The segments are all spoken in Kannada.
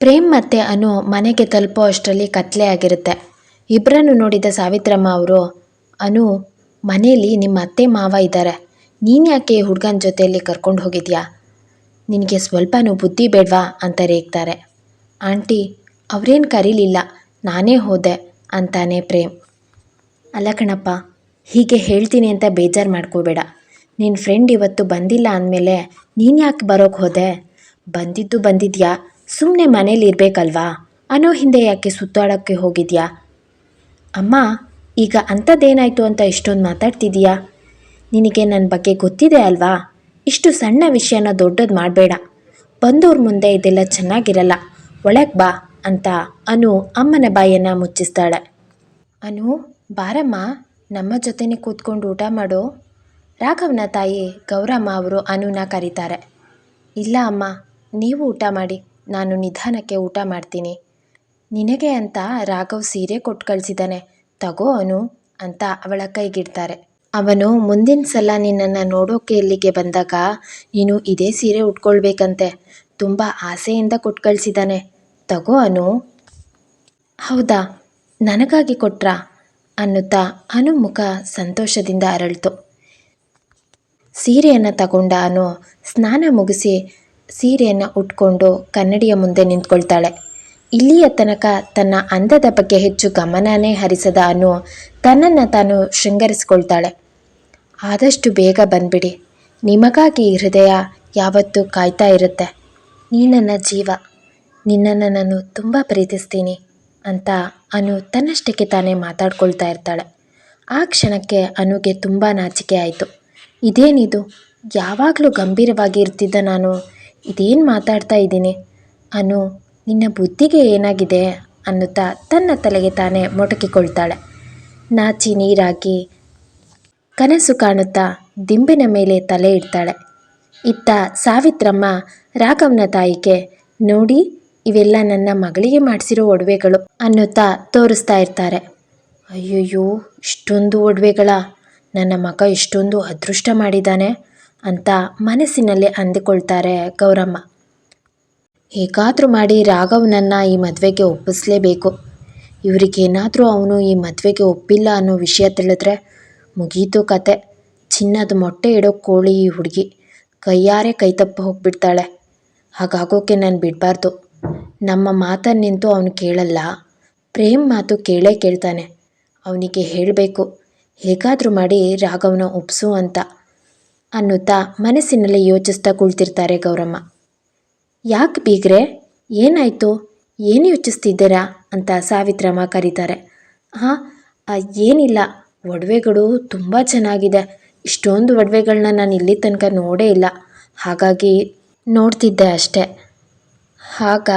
ಪ್ರೇಮ್ ಮತ್ತೆ ಅನು ಮನೆಗೆ ತಲುಪೋ ಅಷ್ಟರಲ್ಲಿ ಕತ್ಲೆ ಆಗಿರುತ್ತೆ. ಇಬ್ಬರನ್ನು ನೋಡಿದ ಸಾವಿತ್ರಮ್ಮ ಅವರು, ಅನು ಮನೆಯಲ್ಲಿ ನಿಮ್ಮ ಅತ್ತೆ ಮಾವ ಇದ್ದಾರೆ ನೀನು ಯಾಕೆ ಹುಡುಗನ ಜೊತೆಯಲ್ಲಿ ಕರ್ಕೊಂಡು ಹೋಗಿದ್ಯಾ? ನಿನಗೆ ಸ್ವಲ್ಪನೂ ಬುದ್ಧಿ ಬೇಡವಾ? ಅಂತ ರೇಗ್ತಾರೆ. ಆಂಟಿ, ಅವರೇನು ಕರೀಲಿಲ್ಲ. ನಾನೇ ಹೋದೆ, ಅಂತಾನೆ ಪ್ರೇಮ್. ಅಲ್ಲ ಕಣಪ್ಪ, ಹೀಗೆ ಹೇಳ್ತೀನಿ ಅಂತ ಬೇಜಾರು ಮಾಡ್ಕೋಬೇಡ. ನಿನ್ನ ಫ್ರೆಂಡ್ ಇವತ್ತು ಬಂದಿಲ್ಲ ಅಂದಮೇಲೆ ನೀನು ಯಾಕೆ ಬರೋಕ್ಕೆ ಹೋದೆ? ಬಂದಿದ್ದು ಬಂದಿದ್ಯಾ? ಸುಮ್ಮನೆ ಮನೇಲಿ ಇರಬೇಕಲ್ವಾ? ಅನ್ನೋ ಹಿಂದೆ ಯಾಕೆ ಸುತ್ತಾಡೋಕ್ಕೆ ಹೋಗಿದ್ಯಾ? ಅಮ್ಮ, ಈಗ ಅಂಥದ್ದೇನಾಯಿತು ಅಂತ ಇಷ್ಟೊಂದು ಮಾತಾಡ್ತಿದೀಯಾ? ನಿನಗೆ ನನ್ನ ಬಗ್ಗೆ ಗೊತ್ತಿದೆ ಅಲ್ವಾ? ಇಷ್ಟು ಸಣ್ಣ ವಿಷಯನ ದೊಡ್ಡದು ಮಾಡಬೇಡ. ಬಂದವ್ರ ಮುಂದೆ ಇದೆಲ್ಲ ಚೆನ್ನಾಗಿರಲ್ಲ. ಒಳಗೆ ಬಾ ಅಂತ ಅನು ಅಮ್ಮನ ಬಾಯನ್ನು ಮುಚ್ಚಿಸ್ತಾಳೆ. ಅನು, ಬಾರಮ್ಮ, ನಮ್ಮ ಜೊತೆನೆ ಕೂತ್ಕೊಂಡು ಊಟ ಮಾಡೋ? ರಾಘವನ ತಾಯಿ ಗೌರಮ್ಮ ಅವರು ಅನುನ ಕರೀತಾರೆ. ಇಲ್ಲ ಅಮ್ಮ, ನೀವು ಊಟ ಮಾಡಿ. ನಾನು ನಿಧಾನಕ್ಕೆ ಊಟ ಮಾಡ್ತೀನಿ. ನಿನಗೆ ಅಂತ ರಾಘವ್ ಸೀರೆ ಕೊಟ್ಟು ಕಳಿಸಿದ್ದಾನೆ. ತಗೋ ಅನು ಅಂತ ಅವಳ ಕೈಗಿಡ್ತಾರೆ. ಅವನು ಮುಂದಿನ ಸಲ ನಿನ್ನನ್ನು ನೋಡೋಕೆ ಇಲ್ಲಿಗೆ ಬಂದಾಗ ನೀನು ಇದೇ ಸೀರೆ ಉಟ್ಕೊಳ್ಬೇಕಂತೆ. ತುಂಬ ಆಸೆಯಿಂದ ಕೊಟ್ಟು ಕಳಿಸಿದ್ದಾನೆ. ತಗೋ ಅನು ಹೌದಾ? ನನಗಾಗಿ ಕೊಟ್ರಾ? ಅನ್ನುತ್ತಾ ಅನು ಮುಖ ಸಂತೋಷದಿಂದ ಅರಳಿತು. ಸೀರೆಯನ್ನು ತಗೊಂಡ ಅನು ಸ್ನಾನ ಮುಗಿಸಿ ಸೀರೆಯನ್ನು ಉಟ್ಕೊಂಡು ಕನ್ನಡಿಯ ಮುಂದೆ ನಿಂತ್ಕೊಳ್ತಾಳೆ. ಇಲ್ಲಿಯ ತನಕ ತನ್ನ ಅಂದದ ಬಗ್ಗೆ ಹೆಚ್ಚು ಗಮನನೇ ಹರಿಸದ ಅನು ತನ್ನನ್ನು ತಾನು ಶೃಂಗರಿಸಿಕೊಳ್ತಾಳೆ. ಆದಷ್ಟು ಬೇಗ ಬಂದ್ಬಿಡಿ. ನಿಮಗಾಗಿ ಹೃದಯ ಯಾವತ್ತೂ ಕಾಯ್ತಾ ಇರುತ್ತೆ. ನೀ ನನ್ನ ಜೀವ, ನಿನ್ನನ್ನು ನಾನು ತುಂಬ ಪ್ರೀತಿಸ್ತೀನಿ ಅಂತ ಅನು ತನ್ನಷ್ಟಕ್ಕೆ ತಾನೇ ಮಾತಾಡ್ಕೊಳ್ತಾ ಇರ್ತಾಳೆ. ಆ ಕ್ಷಣಕ್ಕೆ ಅನುಗೆ ತುಂಬ ನಾಚಿಕೆ ಆಯಿತು. ಇದೇನಿದು? ಯಾವಾಗಲೂ ಗಂಭೀರವಾಗಿ ಇರ್ತಿದ್ದ ನಾನು ಇದೇನು ಮಾತಾಡ್ತಾ ಇದ್ದೀನಿ? ಅನು, ನಿನ್ನ ಬುದ್ಧಿಗೆ ಏನಾಗಿದೆ? ಅನ್ನುತ್ತಾ ತನ್ನ ತಲೆಗೆ ತಾನೇ ಮೊಟಕಿಕೊಳ್ತಾಳೆ. ನಾಚಿ ನೀರಾಗಿ ಕನಸು ಕಾಣುತ್ತಾ ದಿಂಬಿನ ಮೇಲೆ ತಲೆ ಇಡ್ತಾಳೆ. ಇತ್ತ ಸಾವಿತ್ರಮ್ಮ ರಾಘವ್ನ ತಾಯಿಗೆ, ನೋಡಿ, ಇವೆಲ್ಲ ನನ್ನ ಮಗಳಿಗೆ ಮಾಡಿಸಿರೋ ಒಡವೆಗಳು ಅನ್ನುತ್ತಾ ತೋರಿಸ್ತಾ ಇರ್ತಾರೆ. ಅಯ್ಯಯ್ಯೋ, ಇಷ್ಟೊಂದು ಒಡವೆಗಳ. ನನ್ನ ಮಗ ಇಷ್ಟೊಂದು ಅದೃಷ್ಟ ಮಾಡಿದ್ದಾನೆ ಅಂತ ಮನಸ್ಸಿನಲ್ಲಿ ಅಂದುಕೊಳ್ತಾರೆ ಗೌರಮ್ಮ. ಹೇಗಾದರೂ ಮಾಡಿ ರಾಘವನನ್ನು ಈ ಮದುವೆಗೆ ಒಪ್ಪಿಸ್ಲೇಬೇಕು. ಇವರಿಗೇನಾದರೂ ಅವನು ಈ ಮದುವೆಗೆ ಒಪ್ಪಿಲ್ಲ ಅನ್ನೋ ವಿಷಯ ತಿಳಿದ್ರೆ ಮುಗೀತು ಕತೆ. ಚಿನ್ನದ ಮೊಟ್ಟೆ ಇಡೋ ಕೋಳಿ ಈ ಹುಡುಗಿ. ಕೈಯಾರೆ ಕೈ ತಪ್ಪು ಹೋಗ್ಬಿಡ್ತಾಳೆ. ಹಾಗಾಗೋಕೆ ನಾನು ಬಿಡಬಾರ್ದು. ನಮ್ಮ ಮಾತನ್ನು ನಿಂತು ಅವನು ಕೇಳಲ್ಲ. ಪ್ರೇಮ್ ಮಾತು ಕೇಳೇ ಕೇಳ್ತಾನೆ. ಅವನಿಗೆ ಹೇಳಬೇಕು. ಹೇಗಾದರೂ ಮಾಡಿ ರಾಘವನ ಒಪ್ಸು ಅಂತ. ಅನ್ನುತ್ತಾ ಮನಸ್ಸಿನಲ್ಲಿ ಯೋಚಿಸ್ತಾ ಕುಳಿತಿರ್ತಾರೆ ಗೌರಮ್ಮ. ಯಾಕೆ ಬೀಗ್ರೆ? ಏನಾಯಿತು? ಏನು ಯೋಚಿಸ್ತಿದ್ದೀರಾ? ಅಂತ ಸಾವಿತ್ರಮ್ಮ ಕರೀತಾರೆ. ಹಾಂ ಏನಿಲ್ಲ. ಒಡವೆಗಳು ತುಂಬ ಚೆನ್ನಾಗಿದೆ. ಇಷ್ಟೊಂದು ಒಡವೆಗಳನ್ನ ನಾನು ಇಲ್ಲಿ ತನಕ ನೋಡೇ ಇಲ್ಲ. ಹಾಗಾಗಿ ನೋಡ್ತಿದ್ದೆ ಅಷ್ಟೆ. ಆಗ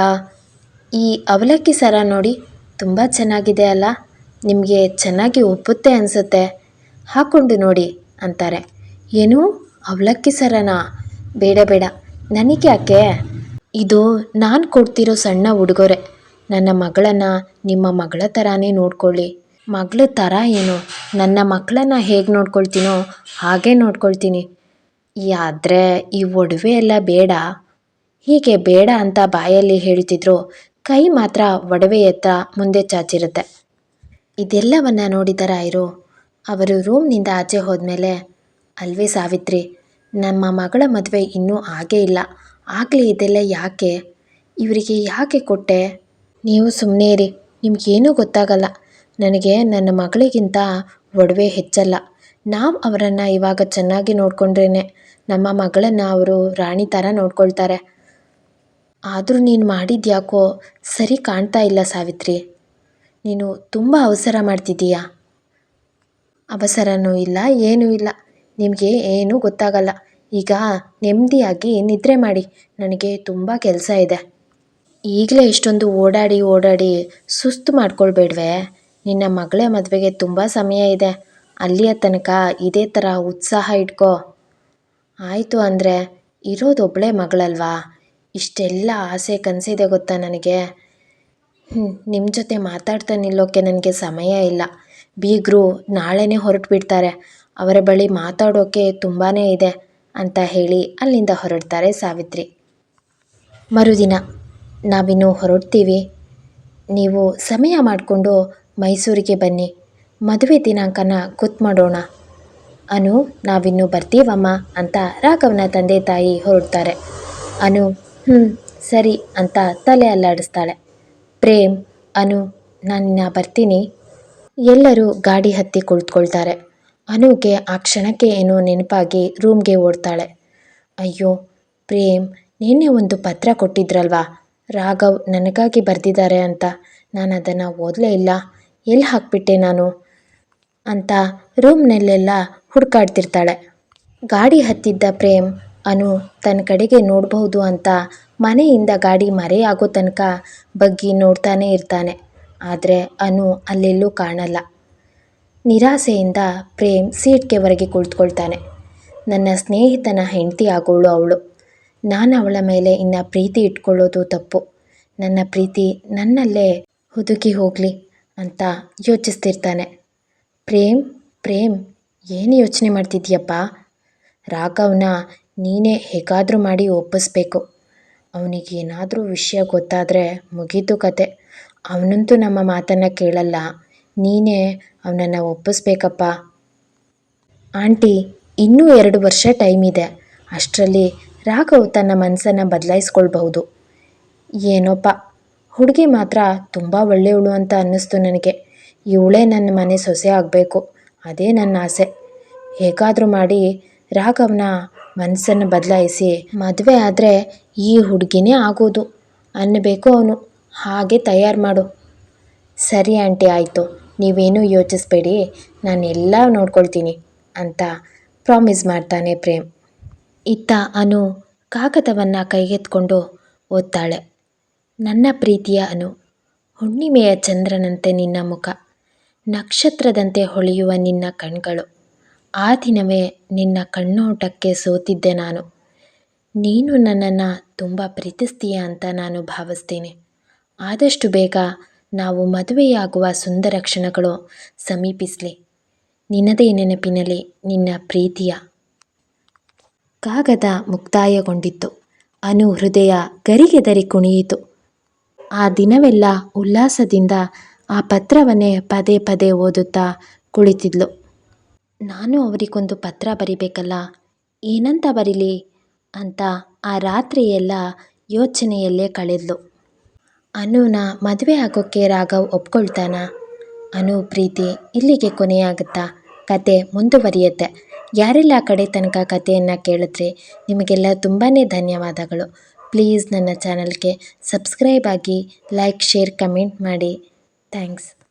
ಈ ಅವಲಕ್ಕಿ ಸರ ನೋಡಿ ತುಂಬ ಚೆನ್ನಾಗಿದೆ ಅಲ್ಲ? ನಿಮಗೆ ಚೆನ್ನಾಗಿ ಒಪ್ಪುತ್ತೆ ಅನಿಸುತ್ತೆ. ಹಾಕ್ಕೊಂಡು ನೋಡಿ, ಅಂತಾರೆ. ಏನು? ಅವಲಕ್ಕಿ ಸರನಾ? ಬೇಡ ಬೇಡ. ನನಗೆ ಯಾಕೆ? ಇದು ನಾನು ಕೊಡ್ತಿರೋ ಸಣ್ಣ ಉಡುಗೊರೆ. ನನ್ನ ಮಗಳನ್ನು ನಿಮ್ಮ ಮಗಳ ಥರನೇ ನೋಡ್ಕೊಳ್ಳಿ. ಮಗಳ ಥರ ಏನು? ನನ್ನ ಮಕ್ಕಳನ್ನ ಹೇಗೆ ನೋಡ್ಕೊಳ್ತೀನೋ ಹಾಗೆ ನೋಡ್ಕೊಳ್ತೀನಿ. ಆದರೆ ಈ ಒಡವೆ ಎಲ್ಲ ಬೇಡ. ಹೀಗೆ ಬೇಡ ಅಂತ ಬಾಯಲ್ಲಿ ಹೇಳ್ತಿದ್ರು. ಕೈ ಮಾತ್ರ ಒಡವೆಯತ್ತ ಮುಂದೆ ಚಾಚಿರುತ್ತೆ. ಇದೆಲ್ಲವನ್ನು ನೋಡಿದ ರಾಯರು ಅವರು ರೂಮ್ನಿಂದ ಆಚೆ ಹೋದ್ಮೇಲೆ ಅಲ್ವೇ ಸಾವಿತ್ರಿ? ನಮ್ಮ ಮಗಳ ಮದುವೆ ಇನ್ನೂ ಆಗೇ ಇಲ್ಲ. ಆಗಲೇ ಇದೆಲ್ಲ ಯಾಕೆ? ಇವರಿಗೆ ಯಾಕೆ ಕೊಟ್ಟೆ? ನೀವು ಸುಮ್ಮನೆ ಇರಿ. ನಿಮಗೇನೂ ಗೊತ್ತಾಗಲ್ಲ. ನನಗೆ ನನ್ನ ಮಗಳಿಗಿಂತ ಒಡವೆ ಹೆಚ್ಚಲ್ಲ. ನಾವು ಅವರನ್ನು ಇವಾಗ ಚೆನ್ನಾಗಿ ನೋಡಿಕೊಂಡ್ರೇ ನಮ್ಮ ಮಗಳನ್ನು ಅವರು ರಾಣಿ ಥರ ನೋಡ್ಕೊಳ್ತಾರೆ. ಆದರೂ ನೀನು ಮಾಡಿದ್ಯಾಕೋ? ಸರಿ ಕಾಣ್ತಾ ಇಲ್ಲ ಸಾವಿತ್ರಿ. ನೀನು ತುಂಬ ಅವಸರ ಮಾಡ್ತಿದ್ದೀಯಾ? ಅವಸರನೂ ಇಲ್ಲ, ಏನೂ ಇಲ್ಲ. ನಿಮಗೆ ಏನೂ ಗೊತ್ತಾಗಲ್ಲ. ಈಗ ನೆಮ್ಮದಿಯಾಗಿ ನಿದ್ರೆ ಮಾಡಿ. ನನಗೆ ತುಂಬ ಕೆಲಸ ಇದೆ. ಈಗಲೇ ಇಷ್ಟೊಂದು ಓಡಾಡಿ ಓಡಾಡಿ ಸುಸ್ತು ಮಾಡ್ಕೊಳ್ಬೇಡ್ವೆ. ನಿನ್ನ ಮಗಳ ಮದುವೆಗೆ ತುಂಬ ಸಮಯ ಇದೆ. ಅಲ್ಲಿಯ ತನಕ ಇದೇ ಥರ ಉತ್ಸಾಹ ಇಟ್ಕೋ. ಆಯಿತು ಅಂದರೆ ಇರೋದೊಬ್ಬಳೇ ಮಗಳಲ್ವಾ? ಇಷ್ಟೆಲ್ಲ ಆಸೆ ಕನಸಿದೆ ಗೊತ್ತಾ ನನಗೆ? ನಿಮ್ಮ ಜೊತೆ ಮಾತಾಡ್ತಾ ನಿಲ್ಲೋಕ್ಕೆ ನನಗೆ ಸಮಯ ಇಲ್ಲ. ಬೀಗರು ನಾಳೆನೇ ಹೊರಟು ಬಿಡ್ತಾರೆ ಅವರ ಬಳಿ ಮಾತಾಡೋಕೆ ತುಂಬಾ ಇದೆ ಅಂತ ಹೇಳಿ ಅಲ್ಲಿಂದ ಹೊರಡ್ತಾರೆ ಸಾವಿತ್ರಿ. ಮರುದಿನ ನಾವಿನ್ನು ಹೊರಡ್ತೀವಿ. ನೀವು ಸಮಯ ಮಾಡಿಕೊಂಡು ಮೈಸೂರಿಗೆ ಬನ್ನಿ. ಮದುವೆ ದಿನಾಂಕನ ಗೊತ್ತು ಮಾಡೋಣ. ಅನು, ನಾವಿನ್ನು ಬರ್ತೀವಮ್ಮ ಅಂತ ರಾಘವನ ತಂದೆ ತಾಯಿ ಹೊರಡ್ತಾರೆ. ಅನು ಹ್ಞೂ ಸರಿ ಅಂತ ತಲೆ ಅಲ್ಲಾಡಿಸ್ತಾಳೆ. ಪ್ರೇಮ್, ಅನು ನಾನು ಬರ್ತೀನಿ. ಎಲ್ಲರೂ ಗಾಡಿ ಹತ್ತಿ ಕುಳಿತುಕೊಳ್ತಾರೆ. ಅನುಗೆ ಆ ಕ್ಷಣಕ್ಕೆ ಏನೋ ನೆನಪಾಗಿ ರೂಮ್ಗೆ ಓಡ್ತಾಳೆ. ಅಯ್ಯೋ, ಪ್ರೇಮ್, ನಿನ್ನೆ ಒಂದು ಪತ್ರ ಕೊಟ್ಟಿದ್ರಲ್ವಾ? ರಾಘವ್ ನನಗಾಗಿ ಬರೆದಿದ್ದಾರೆ ಅಂತ. ನಾನು ಅದನ್ನು ಓದಲೇ ಇಲ್ಲ. ಎಲ್ಲಿ ಹಾಕ್ಬಿಟ್ಟೆ ನಾನು? ಅಂತ ರೂಮ್ನಲ್ಲೆಲ್ಲ ಹುಡುಕಾಡ್ತಿರ್ತಾಳೆ. ಗಾಡಿ ಹತ್ತಿದ್ದ ಪ್ರೇಮ್, ಅನು ತನ್ನ ಕಡೆಗೆ ನೋಡಬಹುದು ಅಂತ ಮನೆಯಿಂದ ಗಾಡಿ ಮರೆಯಾಗೋ ತನಕ ಬಗ್ಗಿ ನೋಡ್ತಾನೆ ಇರ್ತಾನೆ. ಆದರೆ ಅನು ಅಲ್ಲೆಲ್ಲೂ ಕಾಣಲ್ಲ. ನಿರಾಸೆಯಿಂದ ಪ್ರೇಮ್ ಸೀಟ್ಗೆ ಹೊರಗೆ ಕುಳಿತುಕೊಳ್ತಾನೆ. ನನ್ನ ಸ್ನೇಹಿತನ ಹೆಂಡತಿ ಆಗೋಳು ಅವಳು. ನಾನು ಅವಳ ಮೇಲೆ ಇನ್ನು ಪ್ರೀತಿ ಇಟ್ಕೊಳ್ಳೋದು ತಪ್ಪು. ನನ್ನ ಪ್ರೀತಿ ನನ್ನಲ್ಲೇ ಹುದುಗಿ ಹೋಗಲಿ ಅಂತ ಯೋಚಿಸ್ತಿರ್ತಾನೆ. ಪ್ರೇಮ್ ಪ್ರೇಮ್, ಏನು ಯೋಚನೆ ಮಾಡ್ತಿದ್ಯಪ್ಪ? ರಾಘವ್ನ ನೀನೇ ಹೇಗಾದರೂ ಮಾಡಿ ಒಪ್ಪಿಸ್ಬೇಕು. ಅವನಿಗೆ ಏನಾದರೂ ವಿಷಯ ಗೊತ್ತಾದರೆ ಮುಗೀತು ಕತೆ. ಅವನಂತೂ ನಮ್ಮ ಮಾತನ್ನು ಕೇಳಲ್ಲ. ನೀನೇ ಅವನನ್ನು ಒಪ್ಪಿಸ್ಬೇಕಪ್ಪ. ಆಂಟಿ, ಇನ್ನೂ ಎರಡು ವರ್ಷ ಟೈಮ್ ಇದೆ. ಅಷ್ಟರಲ್ಲಿ ರಾಘವ್ ತನ್ನ ಮನಸ್ಸನ್ನು ಬದಲಾಯಿಸ್ಕೊಳ್ಬಹುದು. ಏನೋಪ್ಪ, ಹುಡುಗಿ ಮಾತ್ರ ತುಂಬ ಒಳ್ಳೆಯವಳು ಅಂತ ಅನ್ನಿಸ್ತು ನನಗೆ. ಇವಳೇ ನನ್ನ ಮನೆ ಸೊಸೆ ಆಗಬೇಕು, ಅದೇ ನನ್ನ ಆಸೆ. ಹೇಗಾದರೂ ಮಾಡಿ ರಾಘವ್ನ ಮನಸ್ಸನ್ನು ಬದಲಾಯಿಸಿ ಮದುವೆ ಆದರೆ ಈ ಹುಡುಗಿನೇ ಆಗೋದು ಅನ್ನಬೇಕು ಅವನು. ಹಾಗೆ ತಯಾರು ಮಾಡು. ಸರಿ ಆಂಟಿ, ಆಯಿತು. ನೀವೇನೂ ಯೋಚಿಸ್ಬೇಡಿ, ನಾನು ಎಲ್ಲ ನೋಡ್ಕೊಳ್ತೀನಿ ಅಂತ ಪ್ರಾಮಿಸ್ ಮಾಡ್ತಾನೆ ಪ್ರೇಮ್. ಇತ್ತ ಅನು ಕಾಗದವನ್ನು ಕೈಗೆತ್ಕೊಂಡು ಓದ್ತಾಳೆ. ನನ್ನ ಪ್ರೀತಿಯ ಅನು, ಹುಣ್ಣಿಮೆಯ ಚಂದ್ರನಂತೆ ನಿನ್ನ ಮುಖ, ನಕ್ಷತ್ರದಂತೆ ಹೊಳೆಯುವ ನಿನ್ನ ಕಣ್ಗಳು. ಆ ದಿನವೇ ನಿನ್ನ ಕಣ್ಣೋಟಕ್ಕೆ ಸೋತಿದ್ದೆ ನಾನು. ನೀನು ನನ್ನನ್ನು ತುಂಬ ಪ್ರೀತಿಸ್ತೀಯ ಅಂತ ನಾನು ಭಾವಿಸ್ತೀನಿ. ಆದಷ್ಟು ಬೇಗ ನಾವು ಮದುವೆಯಾಗುವ ಸುಂದರ ಕ್ಷಣಗಳು ಸಮೀಪಿಸಲಿ. ನಿನ್ನದೇ ನೆನಪಿನಲ್ಲಿ ನಿನ್ನ ಪ್ರೀತಿಯ ಕಾಗದ ಮುಕ್ತಾಯಗೊಂಡಿತ್ತು. ಅನು ಹೃದಯ ಗರಿಗೆದರಿ ಕುಣಿಯಿತು. ಆ ದಿನವೆಲ್ಲ ಉಲ್ಲಾಸದಿಂದ ಆ ಪತ್ರವನ್ನೇ ಪದೇ ಪದೇ ಓದುತ್ತಾ ಕುಳಿತಿದ್ಲು. ನಾನು ಅವರಿಗೊಂದು ಪತ್ರ ಬರಿಬೇಕಲ್ಲ, ಏನಂತ ಬರೀಲಿ ಅಂತ ಆ ರಾತ್ರಿಯೆಲ್ಲ ಯೋಚನೆಯಲ್ಲೇ ಕಳೆದ್ಲು. ಅನುನ ಮದುವೆ ಆಗೋಕ್ಕೆ ರಾಘವ್ ಒಪ್ಕೊಳ್ತಾನ. ಅನು ಪ್ರೀತಿ ಇಲ್ಲಿಗೆ ಕೊನೆಯಾಗುತ್ತಾ? ಕತೆ ಮುಂದುವರಿಯುತ್ತೆ. ಯಾರೆಲ್ಲ ಕಡೆ ತನಕ ಕಥೆಯನ್ನು ಕೇಳಿದ್ರೆ? ನಿಮಗೆಲ್ಲ ತುಂಬಾ ಧನ್ಯವಾದಗಳು. ಪ್ಲೀಸ್ ನನ್ನ ಚಾನಲ್ಗೆ ಸಬ್ಸ್ಕ್ರೈಬ್ ಆಗಿ ಲೈಕ್, ಶೇರ್, ಕಮೆಂಟ್ ಮಾಡಿ. ಥ್ಯಾಂಕ್ಸ್.